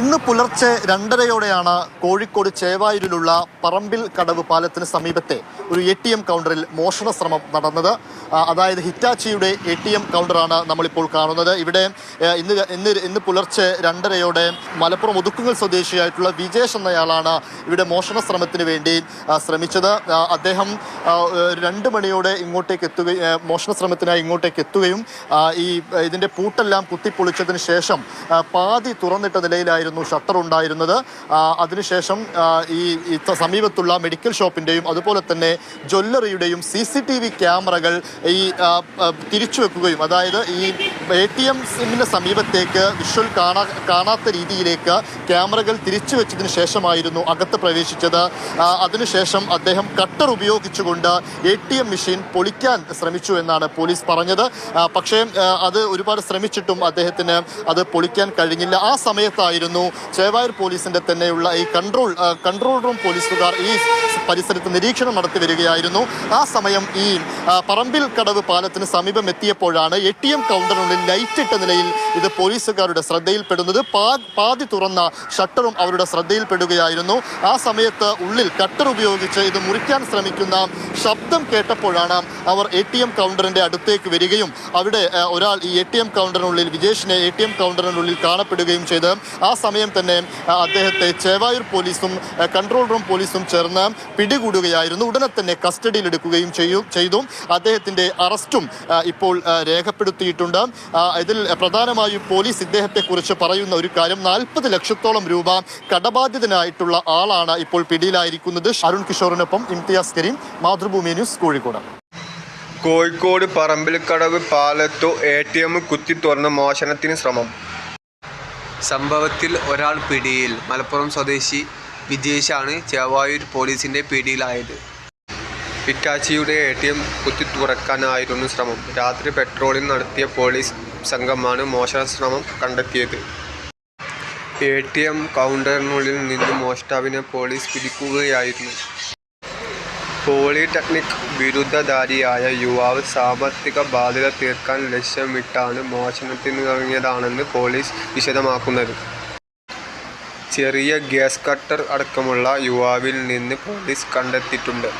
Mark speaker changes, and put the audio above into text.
Speaker 1: ഇന്ന് പുലർച്ചെ രണ്ടരയോടെയാണ് കോഴിക്കോട് ചേവായൂരിലുള്ള പറമ്പിൽ കടവ് പാലത്തിന് സമീപത്തെ ഒരു എ ടി എം കൗണ്ടറിൽ മോഷണ ശ്രമം നടന്നത് അതായത് ഹിറ്റാച്ചിയുടെ എ ടി എം കൗണ്ടറാണ് നമ്മളിപ്പോൾ കാണുന്നത്. ഇവിടെ ഇന്ന് ഇന്ന് ഇന്ന് പുലർച്ചെ രണ്ടരയോടെ മലപ്പുറം ഒതുക്കുങ്ങൽ സ്വദേശിയായിട്ടുള്ള വിജേഷ് എന്നയാളാണ് ഇവിടെ മോഷണ ശ്രമത്തിന് വേണ്ടി ശ്രമിച്ചത്. അദ്ദേഹം രണ്ട് മണിയോടെ ഇങ്ങോട്ടേക്ക് എത്തുകയും മോഷണ ശ്രമത്തിനായി ഇങ്ങോട്ടേക്ക് എത്തുകയും ഈ ഇതിന്റെ പൂട്ടെല്ലാം കുത്തിപ്പൊളിച്ചതിന് ശേഷം പാതി തുറന്നിട്ട നിലയിലായിരുന്നു ഷട്ടർ ഉണ്ടായിരുന്നത്. അതിനുശേഷം ഈ സമീപത്തുള്ള മെഡിക്കൽ ഷോപ്പിന്റെയും അതുപോലെ തന്നെ ജ്വല്ലറിയുടെയും സി സി ടി വി ക്യാമറകൾ ഈ തിരിച്ചു വെക്കുകയും അതായത് ഈ എ ടി എം സിമ്മിന് സമീപത്തേക്ക് വിഷ്വൽ കാണാ കാണാത്ത രീതിയിലേക്ക് ക്യാമറകൾ തിരിച്ചു വെച്ചതിന് ശേഷമായിരുന്നു അകത്ത് പ്രവേശിച്ചത്. അതിനുശേഷം അദ്ദേഹം കട്ടർ ഉപയോഗിച്ചുകൊണ്ട് എ ടി എം മെഷീൻ പൊളിക്കാൻ ശ്രമിച്ചു എന്നാണ് പോലീസ് പറഞ്ഞത്. പക്ഷേ അത് ഒരുപാട് ശ്രമിച്ചിട്ടും അദ്ദേഹത്തിന് അത് പൊളിക്കാൻ കഴിഞ്ഞില്ല. ആ സമയത്തായിരുന്നു ചേവായൂർ പോലീസിന്റെ തന്നെയുള്ള ഈ കൺട്രോൾ കൺട്രോൾ റൂം പോലീസുകാർ ഈ പരിസരത്ത് നിരീക്ഷണം നടത്തി വരികയായിരുന്നു. ആ സമയം ഈ പറമ്പിൽ കടവ് പാലത്തിന് സമീപം എത്തിയപ്പോഴാണ് എ ടി എം കൗണ്ടറിനുള്ളിൽ ലൈറ്റ് ഇട്ട നിലയിൽ ഇത് പോലീസുകാരുടെ ശ്രദ്ധയിൽപ്പെടുന്നത്. പാതി തുറന്ന ഷട്ടറും അവരുടെ ശ്രദ്ധയിൽപ്പെടുകയായിരുന്നു. ആ സമയത്ത് ഉള്ളിൽ കട്ടർ ഉപയോഗിച്ച് ഇത് മുറിക്കാൻ ശ്രമിക്കുന്ന ശബ്ദം കേട്ടപ്പോഴാണ് അവർ എ ടി എം കൗണ്ടറിന്റെ അടുത്തേക്ക് വരികയും അവിടെ ഒരാൾ ഈ എ ടി എം കൗണ്ടറിനുള്ളിൽ വിജേഷിനെ എ ടി എം കൗണ്ടറിനുള്ളിൽ കാണപ്പെടുകയും ചെയ്ത് ആ സമയം തന്നെ അദ്ദേഹത്തെ ചേവായൂർ പോലീസും കൺട്രോൾ റൂം പോലീസും ചേർന്ന് പിടികൂടുകയായിരുന്നു. ഉടനെ തന്നെ കസ്റ്റഡിയിലെടുക്കുകയും ചെയ്യും ചെയ്തു. അദ്ദേഹത്തിന്റെ അറസ്റ്റും ഇപ്പോൾ രേഖപ്പെടുത്തിയിട്ടുണ്ട്. ഇതിൽ പ്രധാനമായും പോലീസ് ഇദ്ദേഹത്തെ കുറിച്ച് പറയുന്ന ഒരു കാര്യം നാൽപ്പത് ലക്ഷത്തോളം രൂപ കടബാധിതനായിട്ടുള്ള ആളാണ് ഇപ്പോൾ പിടിയിലായിരിക്കുന്നത്. അരുൺ കിഷോറിനൊപ്പം ഇംതിയാസ് കരീം മാതൃഭൂമി ന്യൂസ് കോഴിക്കോട്.
Speaker 2: കോഴിക്കോട് പറമ്പിൽക്കടവ് പാലത്തു എ ടി എം കുത്തി തുറന്ന് മോഷണത്തിന് ശ്രമം.
Speaker 3: സംഭവത്തിൽ ഒരാൾ പിടിയിൽ മലപ്പുറം സ്വദേശി വിജേഷാണ് ചേവായൂർ പോലീസിന്റെ പിടിയിലായത്.
Speaker 2: ഹിറ്റാച്ചിയുടെ എ ടി എം കുത്തി തുറക്കാനായിരുന്നു ശ്രമം. രാത്രി പെട്രോളിംഗ് നടത്തിയ പോലീസ് സംഘമാണ് മോഷണ ശ്രമം കണ്ടെത്തിയത്. എ ടി എം കൗണ്ടറിനുള്ളിൽ നിന്ന് മോഷ്ടാവിനെ പോലീസ് പിടിക്കുകയായിരുന്നു. പോളിടെക്നിക് ബിരുദധാരിയായ യുവാവ് സാമ്പത്തിക ബാധ്യത തീർക്കാൻ ലക്ഷ്യമിട്ടാണ് മോഷണത്തിനിറങ്ങിയതാണെന്ന് പോലീസ് വിശദമാക്കുന്നത്. ചെറിയ ഗ്യാസ് കട്ടർ അടക്കമുള്ള യുവാവിൽ നിന്ന് പോലീസ് കണ്ടെത്തിയിട്ടുണ്ട്.